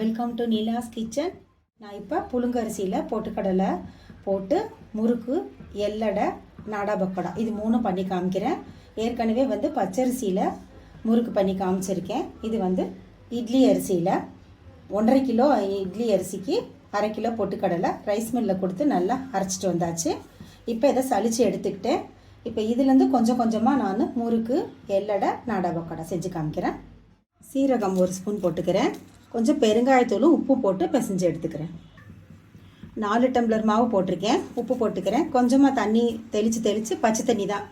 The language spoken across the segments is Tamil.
வெல்கம் டு நீலாஸ் கிச்சன் நான் இப்போ புழுங்கரிசியில் பொட்டுக்கடலை போட்டு முறுக்கு எல்லடை நாடாபக்கடா இது மூணும் பண்ணி காமிக்கிறேன். ஏற்கனவே வந்து பச்சரிசியில் முறுக்கு பண்ணி காமிச்சிருக்கேன். இது வந்து இட்லி அரிசியில் ஒன்றரை கிலோ இட்லி அரிசிக்கு அரை கிலோ பொட்டுக்கடலை ரைஸ் மில்லில் கொடுத்து நல்லா அரைச்சிட்டு வந்தாச்சு. இப்போ இதை சளிச்சு எடுத்துக்கிட்டேன். இப்போ இதுலேருந்து கொஞ்சம் கொஞ்சமாக நான் முறுக்கு எல்லடை நாடாபக்கடா செஞ்சு காமிக்கிறேன். சீரகம் ஒரு ஸ்பூன் போட்டுக்கிறேன். கொஞ்சம் பெருங்காயத்தூளும் உப்பு போட்டு பிசைஞ்சு எடுத்துக்கிறேன். நாலு டம்ளர் மாவு போட்டிருக்கேன். உப்பு போட்டுக்கிறேன். கொஞ்சமாக தண்ணி தெளித்து தெளித்து பச்சை தண்ணி தான்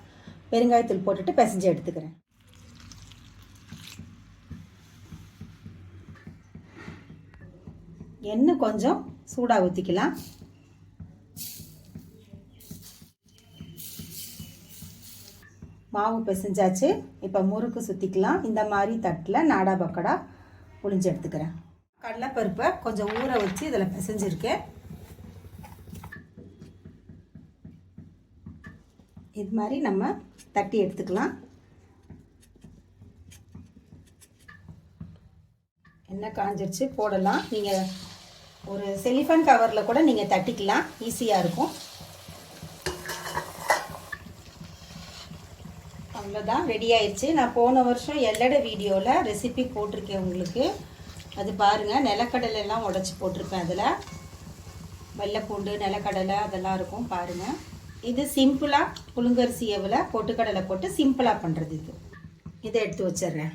பெருங்காயத்தூள் போட்டுட்டு பிசைஞ்சு எடுத்துக்கிறேன். எண்ணெய் கொஞ்சம் சூடாக ஊற்றிக்கலாம் மாவு பிசைஞ்சாச்சு. இப்போ முறுக்கு சுற்றிக்கலாம் இந்த மாதிரி தட்டில் நாடா பக்கடா புளிஞ்சு எடுத்துக்கிறேன். கடலைப்பருப்பை கொஞ்சம் ஊற வச்சு இதில் பிசைஞ்சிருக்கேன். இது மாதிரி நம்ம தட்டி எடுத்துக்கலாம். எண்ணெய் காஞ்சிருச்சு போடலாம். நீங்கள் ஒரு செலிஃபன் கவரில் கூட நீங்கள் தட்டிக்கலாம். ஈஸியாக இருக்கும். அவ்வளோதான் ரெடி ஆயிடுச்சு நான் போன வருஷம் எல்லடை வீடியோவில் ரெசிபி போட்டிருக்கேன் உங்களுக்கு. அது பாருங்கள் நிலக்கடலை எல்லாம் உடச்சி போட்டிருப்பேன் அதில். வெள்ளைப்பூண்டு நிலக்கடலை அதெல்லாம் இருக்கும் பாருங்கள் இது சிம்பிளாக புழுங்கரிசி எவ்வளோ பொட்டுக்கடலை போட்டு சிம்பிளாக பண்ணுறது இது. இதை எடுத்து வச்சிடுறேன்.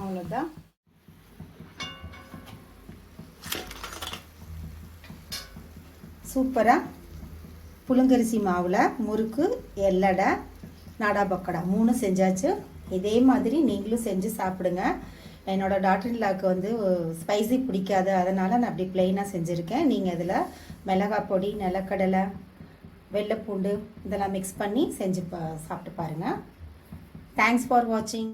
அவ்வளோதான் சூப்பராக புழுங்கரிசி மாவில் முறுக்கு எல்லடை நாடா பக்கடா மூணு செஞ்சாச்சு. இதே மாதிரி நீங்களும் செஞ்சு சாப்பிடுங்க. என்னோட டாக்டர்லாக்கு வந்து ஸ்பைசி பிடிக்காது. அதனால் நான் அப்படி பிளெயினாக செஞ்சுருக்கேன். நீங்கள் இதில் மிளகாய் பொடி நிலக்கடலை வெள்ளைப்பூண்டு இதெல்லாம் மிக்ஸ் பண்ணி செஞ்சு பா சாப்பிட்டு பாருங்கள் தேங்க்ஸ் ஃபார் வாட்சிங்